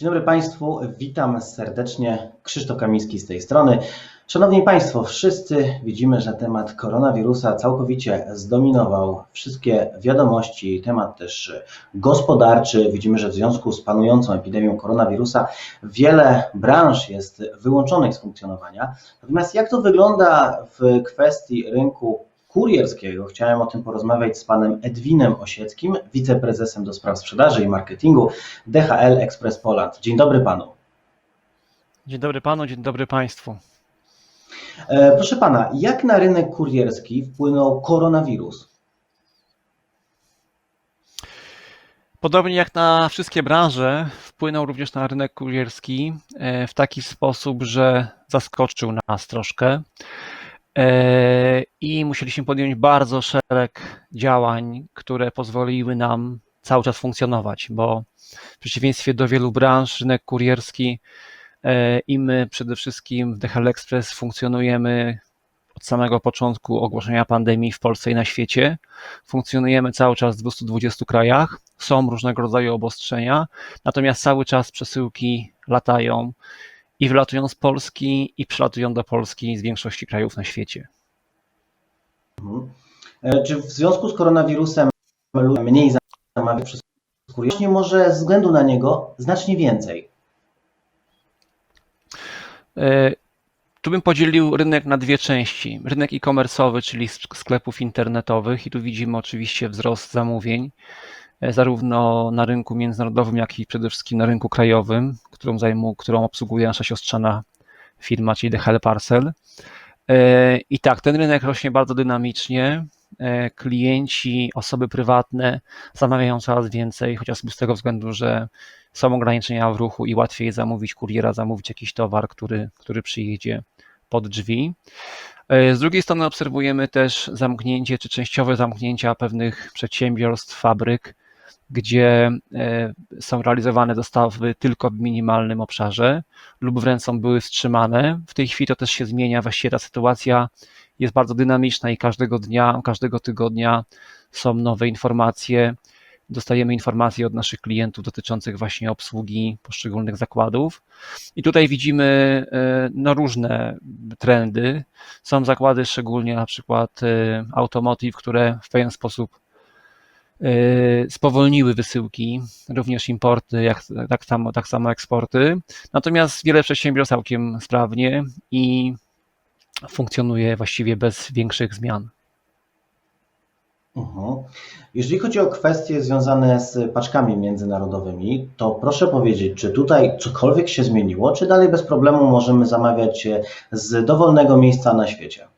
Dzień dobry Państwu, witam serdecznie. Krzysztof Kamiński z tej strony. Szanowni Państwo, wszyscy widzimy, że temat koronawirusa całkowicie zdominował wszystkie wiadomości, temat też gospodarczy. Widzimy, że w związku z panującą epidemią koronawirusa wiele branż jest wyłączonych z funkcjonowania. Natomiast jak to wygląda w kwestii rynku kurierskiego. Chciałem o tym porozmawiać z panem Edwinem Osieckim, wiceprezesem do spraw sprzedaży i marketingu DHL Express Poland. Dzień dobry panu. Dzień dobry panu, dzień dobry państwu. E, Proszę pana, jak na rynek kurierski wpłynął koronawirus? Podobnie jak na wszystkie branże, wpłynął również na rynek kurierski e, w taki sposób, że zaskoczył nas troszkę i musieliśmy podjąć bardzo szereg działań, które pozwoliły nam cały czas funkcjonować, bo w przeciwieństwie do wielu branż, rynek kurierski e, i my przede wszystkim w DHL Express funkcjonujemy od samego początku ogłoszenia pandemii w Polsce i na świecie. Funkcjonujemy cały czas w 220 krajach. Są różnego rodzaju obostrzenia, natomiast cały czas przesyłki latają i wylatują z Polski i przylatują do Polski z większości krajów na świecie. Mhm. E, Czy w związku z koronawirusem ludzie mniej zamawiają przez kurier? Właśnie może ze względu na niego znacznie więcej. E, Tu bym podzielił rynek na dwie części. Rynek e-commerce'owy, czyli sk- sklepów internetowych, i tu widzimy oczywiście wzrost zamówień, zarówno na rynku międzynarodowym, jak i przede wszystkim na rynku krajowym, którą, zajmu, którą obsługuje nasza siostrzana firma, czyli DHL Parcel. E, I tak, ten rynek rośnie bardzo dynamicznie. E, Klienci, osoby prywatne zamawiają coraz więcej, chociażby z tego względu, że są ograniczenia w ruchu i łatwiej zamówić kuriera, zamówić jakiś towar, który, który przyjedzie pod drzwi. E, Z drugiej strony obserwujemy też zamknięcie czy częściowe zamknięcia pewnych przedsiębiorstw, fabryk, gdzie e, są realizowane dostawy tylko w minimalnym obszarze lub wręcz są były wstrzymane. W tej chwili to też się zmienia, właściwie ta sytuacja jest bardzo dynamiczna i każdego dnia, każdego tygodnia są nowe informacje. Dostajemy informacje od naszych klientów dotyczących właśnie obsługi poszczególnych zakładów. I tutaj widzimy e, no, różne trendy. Są zakłady, szczególnie na przykład e, automotive, które w pewien sposób spowolniły wysyłki, również importy, jak, tak, samo, tak samo eksporty. Natomiast wiele przedsiębiorstw całkiem sprawnie i funkcjonuje właściwie bez większych zmian. Mhm. Jeżeli chodzi o kwestie związane z paczkami międzynarodowymi, to proszę powiedzieć, czy tutaj cokolwiek się zmieniło, czy dalej bez problemu możemy zamawiać z dowolnego miejsca na świecie?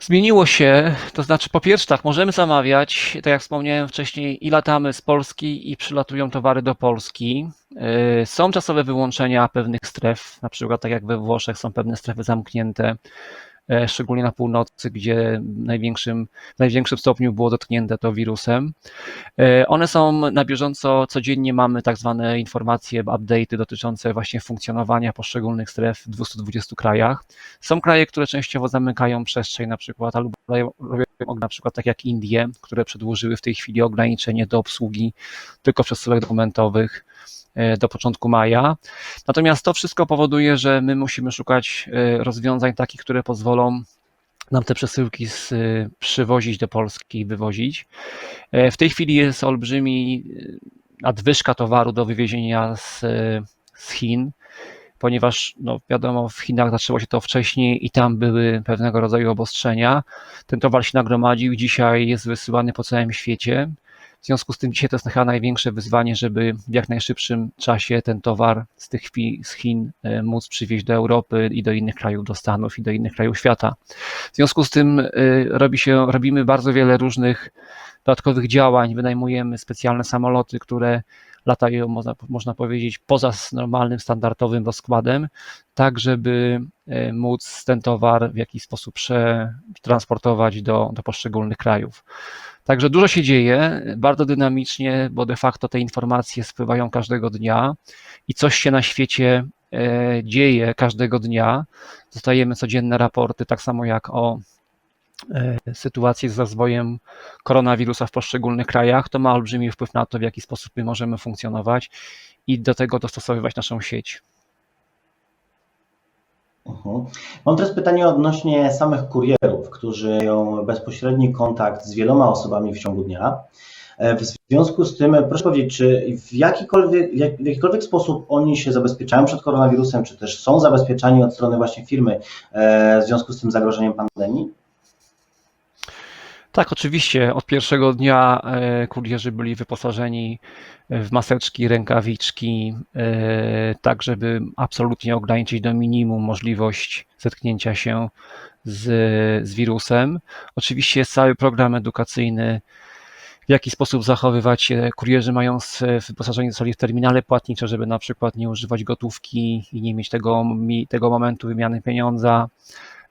Zmieniło się, to znaczy po pierwsze tak, możemy zamawiać, tak jak wspomniałem wcześniej, i latamy z Polski i przylatują towary do Polski. Yy, Są czasowe wyłączenia pewnych stref, na przykład tak jak we Włoszech są pewne strefy zamknięte, szczególnie na północy, gdzie największym, w największym stopniu było dotknięte to wirusem. E, One są na bieżąco, codziennie mamy tak zwane informacje, update'y dotyczące właśnie funkcjonowania poszczególnych stref w 220 krajach. Są kraje, które częściowo zamykają przestrzeń na przykład, albo robią na przykład tak jak Indie, które przedłużyły w tej chwili ograniczenie do obsługi tylko przesyłek dokumentowych e, do początku maja. Natomiast to wszystko powoduje, że my musimy szukać e, rozwiązań takich, które pozwolą nam te przesyłki z, przywozić do Polski i wywozić. E, W tej chwili jest olbrzymi e, nadwyżka towaru do wywiezienia z, z Chin, ponieważ no, wiadomo, w Chinach zaczęło się to wcześniej i tam były pewnego rodzaju obostrzenia. Ten towar się nagromadził dzisiaj jest wysyłany po całym świecie. W związku z tym dzisiaj to jest chyba największe wyzwanie, żeby w jak najszybszym czasie ten towar z tych z Chin e, móc przywieźć do Europy i do innych krajów, do Stanów i do innych krajów świata. W związku z tym e, robi się, robimy bardzo wiele różnych dodatkowych działań, wynajmujemy specjalne samoloty, które latają, można, można powiedzieć, poza normalnym, standardowym rozkładem, tak żeby e, móc ten towar w jakiś sposób przetransportować do, do poszczególnych krajów. Także dużo się dzieje, bardzo dynamicznie, bo de facto te informacje spływają każdego dnia i coś się na świecie e, dzieje każdego dnia. Dostajemy codzienne raporty, tak samo jak o e, sytuację z rozwojem koronawirusa w poszczególnych krajach, to ma olbrzymi wpływ na to, w jaki sposób my możemy funkcjonować i do tego dostosowywać naszą sieć. Mhm. Mam teraz pytanie odnośnie samych kurierów, którzy mają bezpośredni kontakt z wieloma osobami w ciągu dnia. E, W związku z tym, proszę powiedzieć, czy w jakikolwiek, jak- w jakikolwiek sposób oni się zabezpieczają przed koronawirusem, czy też są zabezpieczani od strony właśnie firmy e, w związku z tym zagrożeniem pandemii? Tak, oczywiście. Od pierwszego dnia e, kurierzy byli wyposażeni w maseczki, rękawiczki, e, tak żeby absolutnie ograniczyć do minimum możliwość zetknięcia się z, z wirusem. Oczywiście jest cały program edukacyjny, w jaki sposób zachowywać się. Kurierzy mają s- wyposażeni zostali w terminale płatnicze, żeby na przykład nie używać gotówki i nie mieć tego, tego momentu wymiany pieniądza.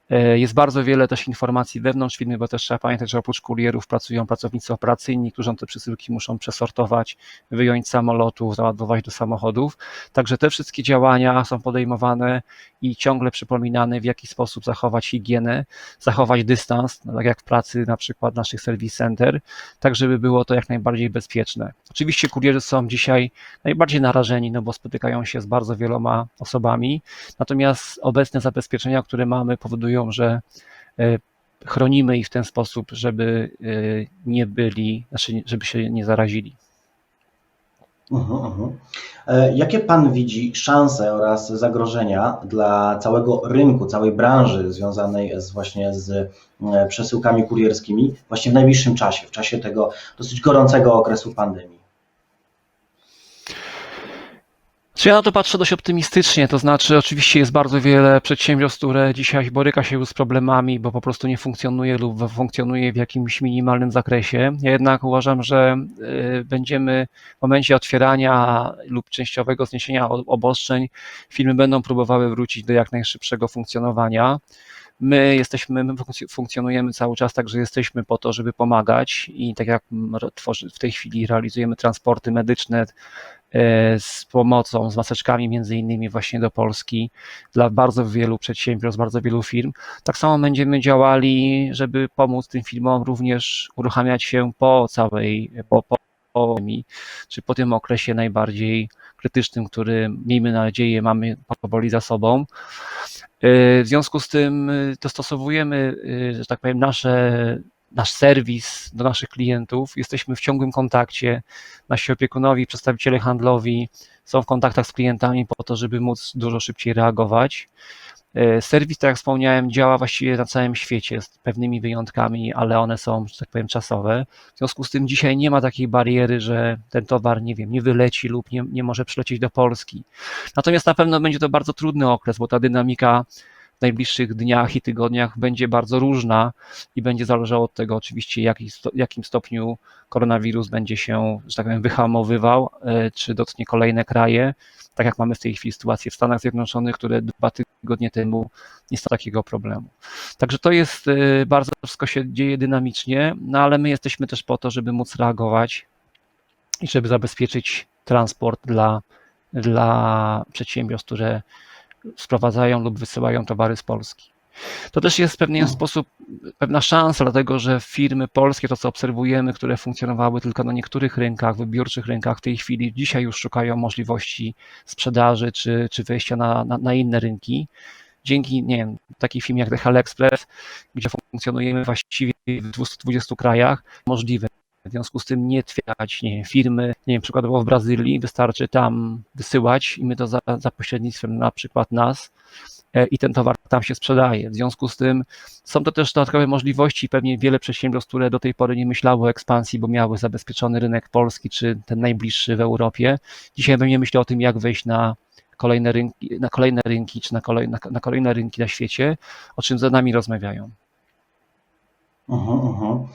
E, Jest bardzo wiele też informacji wewnątrz firmy, bo też trzeba pamiętać, że oprócz kurierów pracują pracownicy operacyjni, którzy te przesyłki muszą przesortować, wyjąć z samolotów, załadować do samochodów. Także te wszystkie działania są podejmowane i ciągle przypominane, w jaki sposób zachować higienę, zachować dystans, no tak jak w pracy na przykład naszych service center, tak żeby było to jak najbardziej bezpieczne. Oczywiście kurierzy są dzisiaj najbardziej narażeni, no bo spotykają się z bardzo wieloma osobami, Natomiast obecne zabezpieczenia, które mamy, powodują, że e, chronimy ich w ten sposób, żeby e, nie byli, znaczy, żeby się nie zarazili. Mhm, mhm. E, Jakie Pan widzi szanse oraz zagrożenia dla całego rynku, całej branży związanej z właśnie z e, przesyłkami kurierskimi właśnie w najbliższym czasie, w czasie tego dosyć gorącego okresu pandemii? Czy ja na to patrzę dość optymistycznie, to znaczy oczywiście jest bardzo wiele przedsiębiorstw, które dzisiaj boryka się już z problemami, bo po prostu nie funkcjonuje lub funkcjonuje w jakimś minimalnym zakresie. Ja jednak uważam, że y, będziemy w momencie otwierania lub częściowego zniesienia obostrzeń, firmy będą próbowały wrócić do jak najszybszego funkcjonowania. My jesteśmy, my funkc- funkcjonujemy cały czas, także jesteśmy po to, żeby pomagać i tak jak tworzy, w tej chwili realizujemy transporty medyczne e, z pomocą, z maseczkami między innymi właśnie do Polski dla bardzo wielu przedsiębiorstw, bardzo wielu firm. Tak samo będziemy działali, żeby pomóc tym firmom również uruchamiać się po całej, po, po, czy po tym okresie najbardziej krytycznym, który miejmy nadzieję mamy powoli za sobą. W związku z tym e, dostosowujemy, e, że tak powiem, nasze, nasz serwis do naszych klientów. Jesteśmy w ciągłym kontakcie. Nasi opiekunowie, przedstawiciele handlowi są w kontaktach z klientami po to, żeby móc dużo szybciej reagować. E, Serwis, tak jak wspomniałem, działa właściwie na całym świecie z pewnymi wyjątkami, ale one są, że tak powiem, czasowe. W związku z tym dzisiaj nie ma takiej bariery, że ten towar, nie wiem, nie wyleci lub nie, nie może przylecieć do Polski. Natomiast na pewno będzie to bardzo trudny okres, bo ta dynamika najbliższych dniach i tygodniach będzie bardzo różna i będzie zależało od tego oczywiście, jaki, jakim stopniu koronawirus będzie się, że tak powiem, wyhamowywał, e, czy dotknie kolejne kraje, tak jak mamy w tej chwili sytuację w Stanach Zjednoczonych, które dwa tygodnie temu nie stało takiego problemu. Także to jest e, bardzo wszystko się dzieje dynamicznie, no ale my jesteśmy też po to, żeby móc reagować i żeby zabezpieczyć transport dla, dla przedsiębiorstw, które sprowadzają lub wysyłają towary z Polski. To też jest w pewien Mhm. sposób pewna szansa, dlatego że firmy polskie, to co obserwujemy, które funkcjonowały tylko na niektórych rynkach, wybiórczych rynkach, w tej chwili dzisiaj już szukają możliwości sprzedaży czy, czy wejścia na, na, na inne rynki. Dzięki, nie wiem, takiej firmie jak DHL Express, gdzie funkcjonujemy właściwie w 220 krajach, możliwe. W związku z tym nie otwierać nie wiem, firmy, nie wiem, przykładowo w Brazylii, wystarczy tam wysyłać i my to za, za pośrednictwem na przykład nas e, i ten towar tam się sprzedaje. W związku z tym są to też dodatkowe możliwości. Pewnie wiele przedsiębiorstw, które do tej pory nie myślały o ekspansji, bo miały zabezpieczony rynek polski czy ten najbliższy w Europie, dzisiaj pewnie myślą o tym, jak wejść na kolejne rynki, na kolejne rynki czy na kolejne, na kolejne rynki na świecie, o czym z nami rozmawiają. Mhm, mhm.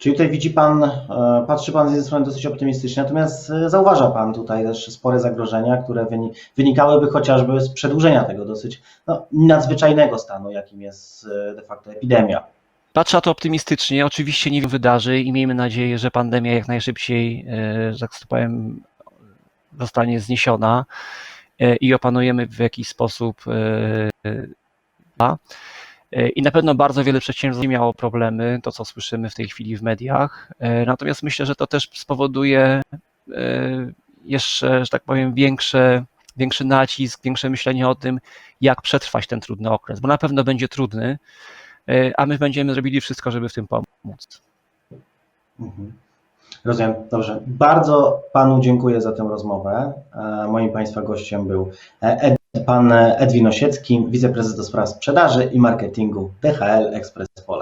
Czyli tutaj widzi Pan, e, patrzy Pan z jednej strony dosyć optymistycznie, natomiast e, zauważa Pan tutaj też spore zagrożenia, które wyni- wynikałyby chociażby z przedłużenia tego dosyć no, nadzwyczajnego stanu, jakim jest e, de facto epidemia. Patrzę na to optymistycznie. Oczywiście nie wydarzy i miejmy nadzieję, że pandemia jak najszybciej, że tak powiem, zostanie zniesiona i opanujemy w jakiś sposób. E, I na pewno bardzo wiele przedsiębiorstw miało problemy, to co słyszymy w tej chwili w mediach. E, Natomiast myślę, że to też spowoduje e, jeszcze, że tak powiem, większe, większy nacisk, większe myślenie o tym, jak przetrwać ten trudny okres, bo na pewno będzie trudny, a my będziemy robili wszystko, żeby w tym pomóc. Mhm. Rozumiem, dobrze. Bardzo Panu dziękuję za tę rozmowę. Moim Państwa gościem był Ed, Pan Edwin Osiecki, wiceprezes do spraw sprzedaży i marketingu DHL Express Pole.